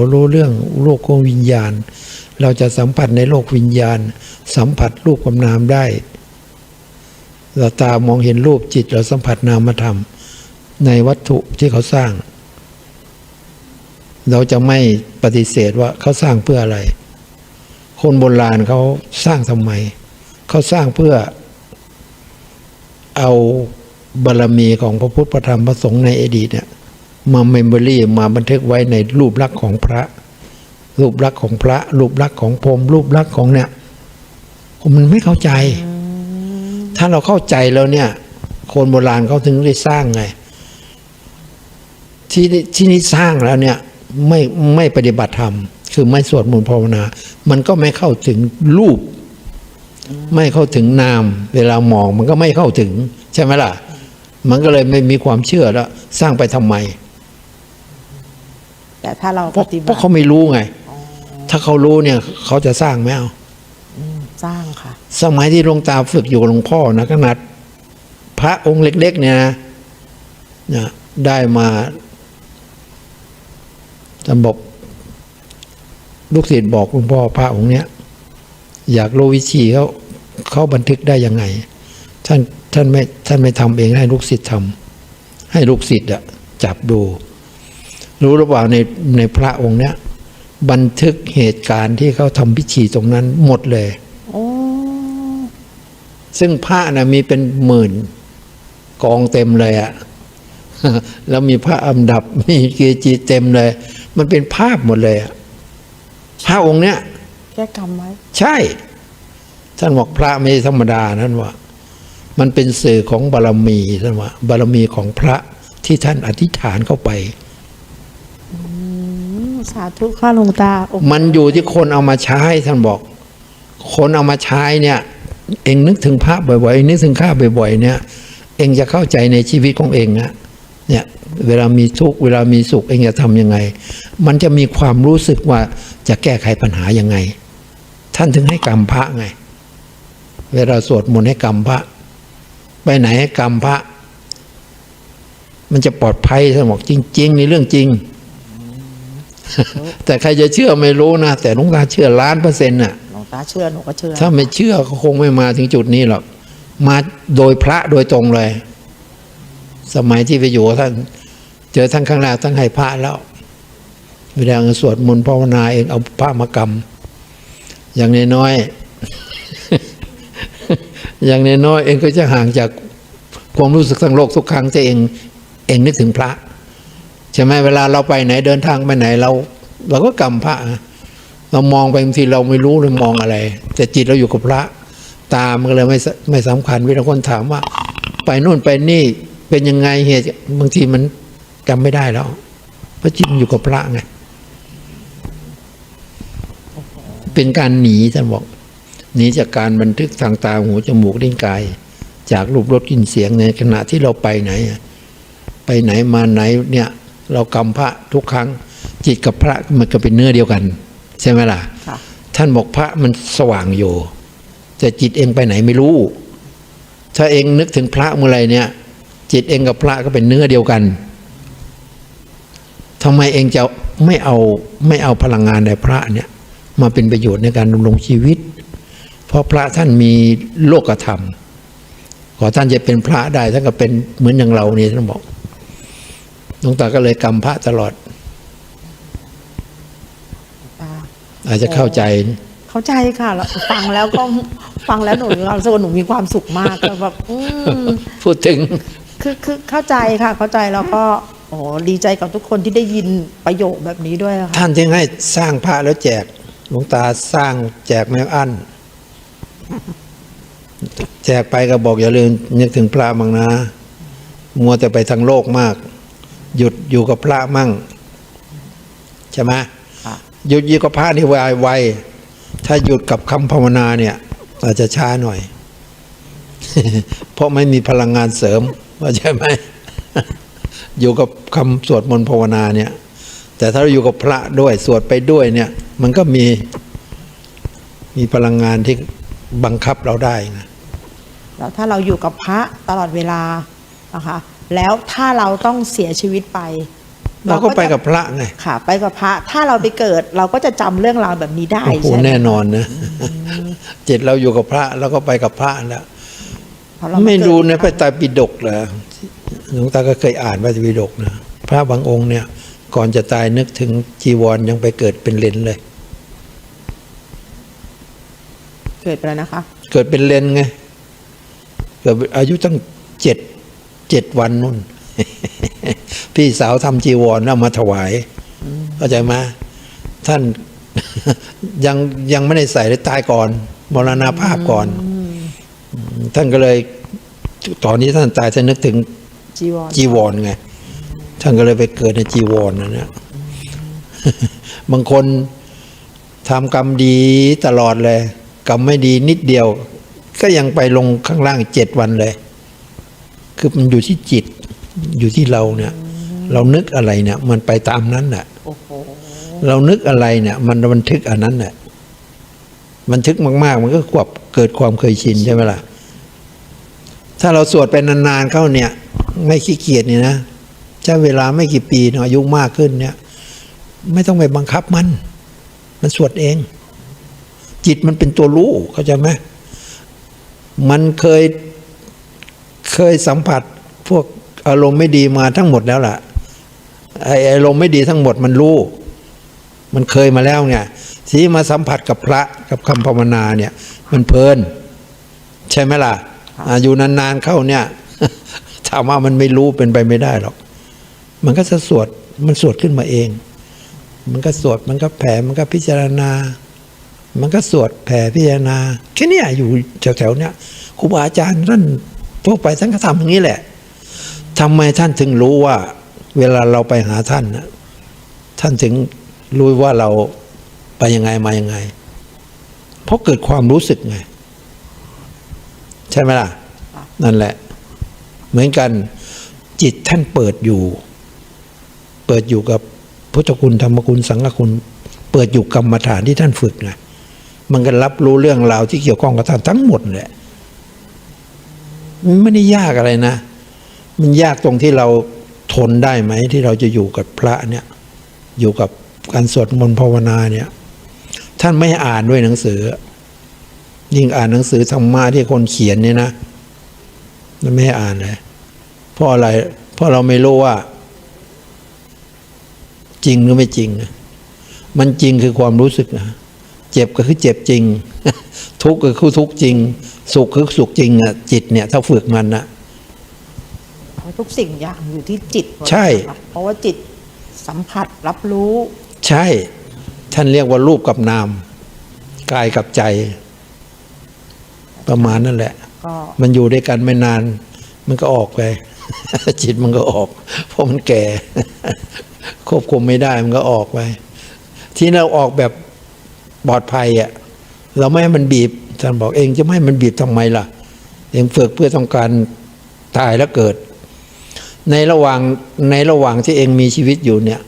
เรารู้เรื่องโลกของวิญญาณ เราจะสัมผัสในโลกวิญญาณ สัมผัสรูปกับนามได้เราตามองเห็นรูปจิตเราสัมผัสนามธรรมในวัตถุที่เขาสร้าง เราจะไม่ปฏิเสธว่าเขาสร้างเพื่ออะไร คนโบราณเขาสร้างทำไม เขาสร้างเพื่อ เอาบารมีของพระพุทธพระธรรมพระสงฆ์ในอดีตเนี่ย มาเมมโมรีมาบันทึกไว้ในรูปลักษณ์ของพระ รูปลักษณ์ของพระ รูปลักษณ์ของพรมรูปลักษณ์ของเนี่ยมันไม่เข้าใจ ถ้าเราเข้าใจแล้วเนี่ย คนโบราณเขาถึงได้สร้างไง ที่นี่ที่นี่สร้างแล้วเนี่ยไม่ไม่ปฏิบัติธรรม คือไม่สวดมนต์ภาวนา มันก็ไม่เข้าถึงรูป ไม่เข้าถึงนาม เวลามองมันก็ไม่เข้าถึง ใช่ไหมล่ะ มันก็เลยไม่มีความเชื่อแล้ว สร้างไปทำไม แต่ถ้าเราเพปราะฏิเพบัราะติเขาไม่รู้ไง ถ้าเขารู้เนี่ยเขาจะสร้างไหมเอาสร้างค่ะ สมัยที่หลวงตาฝึกอยู่กับหลวงพ่อนะขนาดพระองค์เล็ก ๆ เนี่ยนะนะได้มาท่านบอกลูกศิษย์บอกหลวงพ่อพระองค์เนี้ย อยากรู้วิธีเขาเขาบันทึกได้ยังไง ท่านท่านไม่ท่านไม่ทำเองให้ลูกศิษย์ทำให้ลูกศิษย์อะจับดู รู้หรือเปล่าในในพระองค์เนี้ยบันทึกเหตุการณ์ที่เขาทำพิธีตรงนั้นหมดเลยโอ้ซึ่งพระนะมีเป็นหมื่น กองเต็มเลยอะแล้วมีพระอันดับมีเกจิเต็มเลย มันเป็นภาพหมดเลยอะพระองค์เนี้ยแค่กำไว้ใช่ ท่านบอกพระไม่ใช่ธรรมดานั่นว่า มันเป็นสื่อของบารมีท่านว่าบารมีของพระที่ท่านอธิษฐานเข้าไปอืม สาธุค่ะหลวงตา มันอยู่ที่คนเอามาใช้ท่านบอก คนเอามาใช้เนี่ย เองนึกถึงพระบ่อยๆเองนึกถึงข้าบ่อยๆเนี่ย เองจะเข้าใจในชีวิตของเองนะเนี่ยเวลามีทุกข์เวลามีสุขเองจะทำยังไง มันจะมีความรู้สึกว่าจะแก้ไขปัญหายังไง ท่านถึงให้กรรมพระไง เวลาสวดมนต์ให้กรรมพระ ไปไหนให้กรรมพระ มันจะปลอดภัยท่านบอกจริง ๆ ในเรื่องจริง แต่ใครจะเชื่อไม่รู้นะ แต่หลุงตาเชื่อล้านเปอร์เซ็นต์น่ะหลวงตาเชื่อหนูก็เชื่อ ถ้าไม่เชื่อก็คงไม่มาถึงจุดนี้หรอก มาโดยพระโดยตรงเลย สมัยที่ไปอยู่กับท่านเจอท่านข้างแรกท่านให้พระแล้วเวลาสวดมนต์ภาวนาเองเอาพระมากำอย่างน้อยๆอย่างน้อยๆเองก็จะห่างจากความรู้สึกทางโลกทุกครั้งที่เองเองนึกถึงพระใช่ไหมเวลาเราไปไหนเดินทางไปไหนเราเราก็กำพระเรามองไปบางทีเราไม่รู้เลยมองอะไร แต่จิตเราอยู่กับพระ ตามันก็เลยไม่ไม่สำคัญเวลาคนถามว่า ไปนู่นไปนี่เป็นยังไงเหตุบางทีมันจำไม่ได้แล้วเพราะจิตอยู่กับพระไงเป็นการหนีท่านบอกหนีจากการบันทึกทางตาหูจมูกลิ้นกาย จากรูปรสกลิ่นเสียงในขณะที่เราไปไหนไปไหนมาไหนเนี่ย เรากำพระทุกครั้ง จิตกับพระมันก็เป็นเนื้อเดียวกัน ใช่ไหมล่ะค่ะ ท่านบอกพระมันสว่างอยู่ แต่จิตเองไปไหนไม่รู้ ถ้าเองนึกถึงพระเมื่อไหรเนี่ย จิตเองกับพระก็เป็นเนื้อเดียวกันทำไมเองจะไม่เอาไม่เอาพลังงานในพระเนี่ย มาเป็นประโยชน์ในการดำรงชีวิต เพราะพระท่านมีโลกธรรมขอท่านจะเป็นพระได้ท่านก็เป็นเหมือนอย่างเราเนี่ยท่านบอก หลวงตาก็เลยกำพระตลอดตาอาจจะเข้าใจเข้าใจค่ะแล้วฟังแล้วก็ฟังแล้วหนูมีความรู้สึกว่าหนูมีความสุขมากก็แบบอืมพูดถึงคือคือเข้าใจค่ะเข้าใจแล้วก็โอ้ดีใจกับทุกคนที่ได้ยินประโยคแบบนี้ด้วยอะค่ะท่านจึงให้สร้างพระแล้วแจกหลวงตาสร้างแจกไม่อั้นแจกไปก็บอกอย่าลืมนึกถึงพระมั่งนะ มัวแต่ไปทางโลกมาก หยุดอยู่กับพระมั่งใช่ไหมค่ะหยุดอยู่กับพระนี่ไวไวถ้าหยุดกับคำภาวนาเนี่ย อาจจะช้าหน่อย เพราะไม่มีพลังงานเสริมว่าใช่ไหมอยู่กับคำสวดมนต์ภาวนาเนี่ย แต่ถ้าเราอยู่กับพระด้วยสวดไปด้วยเนี่ย มันก็มีมีพลังงานที่บังคับเราได้นะแล้วถ้าเราอยู่กับพระตลอดเวลานะคะ แล้วถ้าเราต้องเสียชีวิตไป เราก็ไปกับพระไงค่ะ ไปกับพระ ถ้าเราไปเกิดเราก็จะจำเรื่องราวแบบนี้ได้โอ้โหใช่ไหมแน่นอนนะจิตเราอยู่กับพระเราก็ไปกับพระแล้วเพราะเราาไม่รู้เกิดนะพระไตรปิฎกเหรอหลวงตาก็เคยอ่านพระไตรปิฎกนะพระบางองค์เนี่ย ก่อนจะตายนึกถึงจีวรยังไปเกิดเป็นเลนเลย เกิดไปแล้วนะคะ เกิดเป็นเลนไงเกิดอายุตั้งเจ็ด เจ็ดวันนู่น พี่สาวทำจีวรแล้วมาถวายเข้าใจไหมท่านยังยังไม่ได้ใส่เลยตายก่อนมรณาภาพก่อน ท่านก็เลย ตอนนี้ท่านตายท่านนึกถึงจีวรจีวรไงท่านก็เลยไปเกิดในจีวรนะเนี่ยบางคนทำกรรมดีตลอดเลย กรรมไม่ดีนิดเดียว ก็ยังไปลงข้างล่างเจ็ดวันเลย คือมันอยู่ที่จิตอยู่ที่เราเนี่ย เรานึกอะไรเนี่ย มันไปตามนั้นแหละเรานึกอะไรเนี่ย มันบันทึกอันนั้นแหละบันทึกมาก ๆ มันก็ควบเกิดความเคยชินใช่ไหมล่ะถ้าเราสวดไปนานๆเข้าเนี่ย ไม่ขี้เกียจเนี่ยนะใช้เวลาไม่กี่ปีเนอะอายุมากขึ้นเนี่ย ไม่ต้องไปบังคับมัน มันสวดเอง จิตมันเป็นตัวรู้เข้าใจไหมมันเคย ยสัมผัสพวกอารมณ์ไม่ดีมาทั้งหมดแล้วล่ะไอ้อารมณ์ไม่ดีทั้งหมดมันรู้ มันเคยมาแล้วเนี่ยทีนี้มาสัมผัสกับพระกับคำภาวนาเนี่ย มันเพลิน ใช่ไหมล่ะอะอยู่นานๆเข้าเนี่ยถามว่ามันไม่รู้เป็นไปไม่ได้หรอก มันก็จะสวดมันสวดขึ้นมาเอง มันก็สวดมันก็แผ่มันก็พิจารณา มันก็สวดแผ่พิจารณาแค่เนี้ยอยู่แถวๆเนี้ยครูบาอาจารย์ท่าน ทั่วไปท่านก็ทำอย่างนี้แหละทำไมท่านถึงรู้ว่า เวลาเราไปหาท่านนะท่านถึงรู้ว่าเราไปยังไงมายังไง เพราะเกิดความรู้สึกไง ใช่ไหมล่ะ นั่นแหละ เหมือนกันจิตท่านเปิดอยู่ เปิดอยู่กับพุทธคุณธรรมคุณสังฆคุณ เปิดอยู่กรรมฐานที่ท่านฝึกไงมันก็รับรู้เรื่องราวที่เกี่ยวข้องกับท่านทั้งหมดแหละ ไม่ได้ยากอะไรนะ มันยากตรงที่เราทนได้ไหมที่เราจะอยู่กับพระเนี่ย อยู่กับการสวดมนต์ภาวนาเนี่ย ท่านไม่ให้อ่านด้วยหนังสือ ยิ่งอ่านหนังสือธรรมะที่คนเขียนเนี่ยนะมันไม่ให้อ่านเลยเพราะอะไร เพราะเราไม่รู้ว่า จริงหรือไม่จริงนะมันจริงคือความรู้สึกนะเจ็บก็คือเจ็บจริง ทุกข์ก็คือทุกข์จริง สุขคือสุขจริงอะจิตเนี่ยถ้าฝึกมันนะเพราะทุกสิ่งอย่างอยู่ที่จิตหมดใช่นะคะเพราะว่าจิตสัมผัสรับรู้ ใช่ ท่านเรียกว่ารูปกับนามกายกับใจ ประมาณนั่นแหละก็มันอยู่ด้วยกันไม่นาน มันก็ออกไป จิตมันก็ออก เพราะมันแก่ ควบคุมไม่ได้มันก็ออกไป ที่เราออกแบบปลอดภัยอะ เราไม่ให้มันบีบท่านบอกเองจะไม่ให้มันบีบทำไมล่ะ เองฝึกเพื่อต้องการตายแล้วเกิด ในระหว่างในระหว่างที่เองมีชีวิตอยู่เนี่ย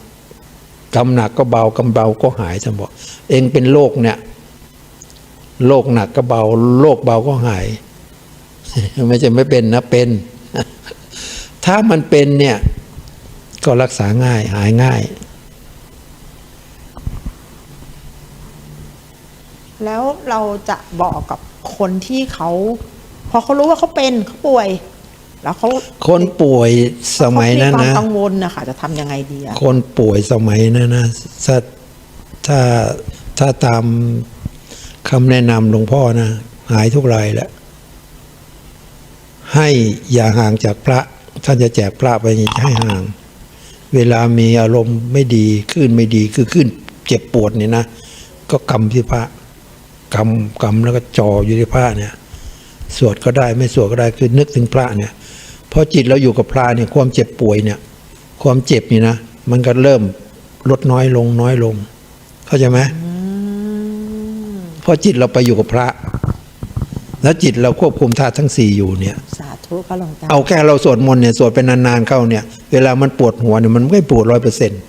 กำหนักก็เบากำเบาก็หายท่านบอก เองเป็นโรคเนี่ยโรคหนักก็เบาโรคเบาก็หาย ไม่ใช่ไม่เป็นนะเป็น ถ้ามันเป็นเนี่ย ก็รักษาง่ายหายง่าย แล้วเราจะบอกกับคนที่เขาพอเขารู้ว่าเขาเป็นเขาป่วย แล้วเขาคนป่วยสมัยนั้นเขานะมีความกังวลนะคะจะทำยังไงดีอะคนป่วยสมัยนั้นนะถ้าถ้าถ้าตามคำแนะนำหลวงพ่อนะหายทุกรายแล้วให้อย่าห่างจากพระ ท่านจะแจกพระไปให้ห่าง เวลามีอารมณ์ไม่ดีขึ้นไม่ดีคือขึ้นเจ็บปวดเนี่ยนะ ก็กำที่พระ กำกำแล้วก็จ่ออยู่ที่พระเนี่ยสวดก็ได้ไม่สวดก็ได้คือนึกถึงพระเนี่ยพอจิตเราอยู่กับพระเนี่ยความเจ็บป่วยเนี่ย ความเจ็บนี่นะมันก็เริ่มลดน้อยลงน้อยลง เข้าใจไหมเพราะจิตเราไปอยู่กับพระ แล้วจิตเราควบคุมธาตุทั้งสี่อยู่เนี่ย สาธุค่ะหลวงตาเอาแค่เราสวดมนต์เนี่ยสวดเป็นนานๆเข้าเนี่ย เวลามันปวดหัวเนี่ยมันไม่ปวดร้อยเปอร์เซ็นต์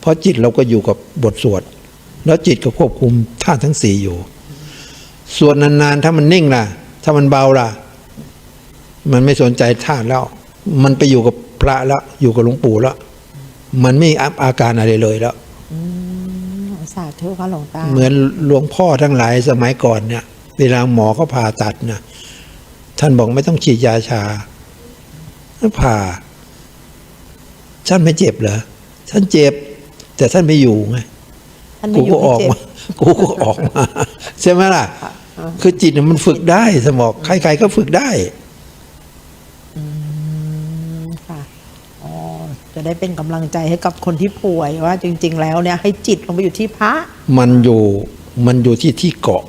เพราะจิตเราก็อยู่กับบทสวด แล้วจิตก็ควบคุมธาตุทั้งสี่อยู่ สวดนานๆ ถ้ามันนิ่งล่ะ ถ้ามันเบาล่ะ มันไม่สนใจธาตุแล้ว มันไปอยู่กับพระแล้ว อยู่กับหลวงปู่แล้ว มันไม่อัพอาการอะไรเลยแล้วอืมสาธุค่ะหลวงตา เหมือนหลวงพ่อทั้งหลายสมัยก่อนเนี่ย เวลาหมอเขาผ่าตัดนะท่านบอกไม่ต้องฉีดยาชาผ่า ท่านไม่เจ็บเหรอ ท่านเจ็บ แต่ท่านไม่อยู่ไงท่านไม่กูอยู่ก็ออกที่เจ็บมา กูก็ออกมา ใช่ไหมล่ะ ค่ะอ่าคือจิตน่ะมันฝึกได้สมองใครๆก็ฝึกได้อืมค่ะอ๋อจะได้เป็นกำลังใจให้กับคนที่ป่วยว่าจริง ๆ แล้วเนี่ยให้จิตลงไปอยู่ที่พระ มันอยู่มันอยู่ที่ที่เกาะ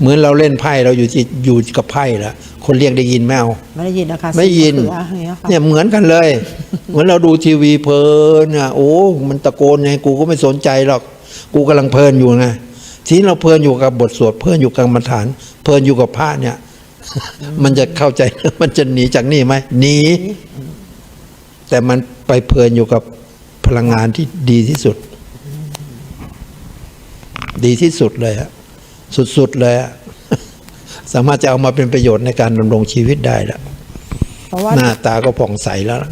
เหมือนเราเล่นไพ่เราอยู่ที่อยู่กับไพ่แล้วคนเรียกได้ยินไหมเอาไม่ได้ยินนะคะไม่ยินเสืออย่างเงี้ยค่ะเนี่ยเหมือนกันเลย เหมือนเราดูทีวีเพลินอะโอ้ มันตะโกนไงกูก็ไม่สนใจหรอก กูกำลังเพลินอยู่ไง ทีนี้เราเพลินอยู่กับบทสวดเพลินอยู่กับกรรมฐาน เพลินอยู่กับพระเนี่ย มันจะเข้าใจมันจะหนีจากนี่ไหมหนีแต่มันไปเพลินอยู่กับพลังงานที่ดีที่สุด ดีที่สุดเลยฮะสุดๆเลยฮะสามารถจะเอามาเป็นประโยชน์ในการดำรงชีวิตได้แล้วเพราะว่าหน้าตาก็ผ่องใสแล้วล่ะ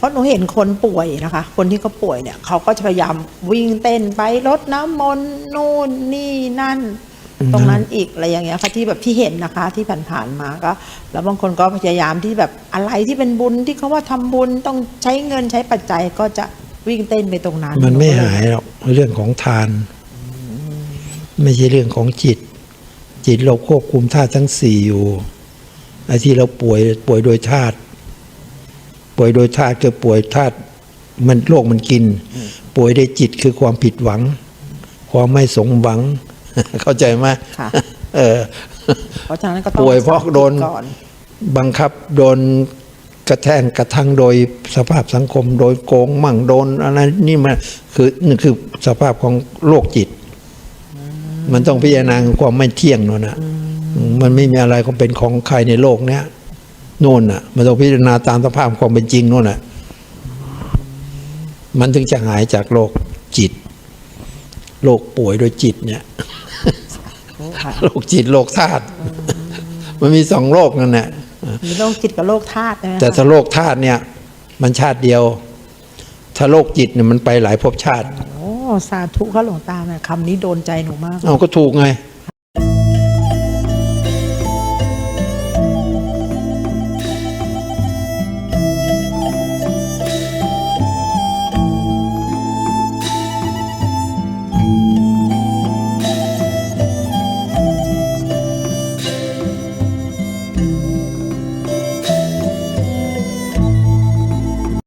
เพราะหนูเห็นคนป่วยนะคะ คนที่เขาป่วยเนี่ยเขาก็จะพยายามวิ่งเต้นไปรดน้ำมนต์นู่นนี่นั่น ตรงนั้นอีกอะไรอย่างเงี้ยค่ะที่แบบที่เห็นนะคะที่ผ่านๆมาก็ แล้วบางคนก็พยายามที่แบบอะไรที่เป็นบุญที่เขาว่าทำบุญต้องใช้เงินใช้ปัจจัยก็จะวิ่งเต้นไปตรงนั้น มันไม่หายหรอกเรื่องของทาน ไม่ใช่เรื่องของจิต จิตเราควบคุมธาตุทั้งสี่อยู่ไอ้ที่เราป่วยป่วยโดยธาตุ ป่วยโดยธาตุคือป่วยธาตุมันโรคมันกิน ป่วยด้วยจิตคือความผิดหวัง ความไม่สมหวัง เข้าใจไหมค่ะเออเพราะฉะนั้นก็ต้องป่วยเพราะโดนก่อนบังคับโดนกระแทงกระทั่งโดยสภาพสังคม โดยโกงมั่งโดนอะไรนี่มันคือนี่คือสภาพของโรคจิต มันต้องพิจารณาความไม่เที่ยงนู่นนะมันไม่มีอะไรก็เป็นของใครในโลกเนี้ย โน่นน่ะ มันต้องพิจารณาตามสภาพความเป็นจริงโน่นน่ะ มันถึงจะหายจากโรคจิตโรคป่วยโดยจิตเนี่ยค่ะโรคจิตโรคธาตุมันมีสองโรคนั่นแหละมีโรคจิตกับโรคธาตุใช่ไหมคะแต่ถ้าโรคธาตุเนี่ย มันชาติเดียว ถ้าโรคจิตเนี่ยมันไปหลายภพชาติโอ้สาธุค่ะหลวงตาเนี่ยคำนี้โดนใจหนูมากเอาก็ถูกไงอ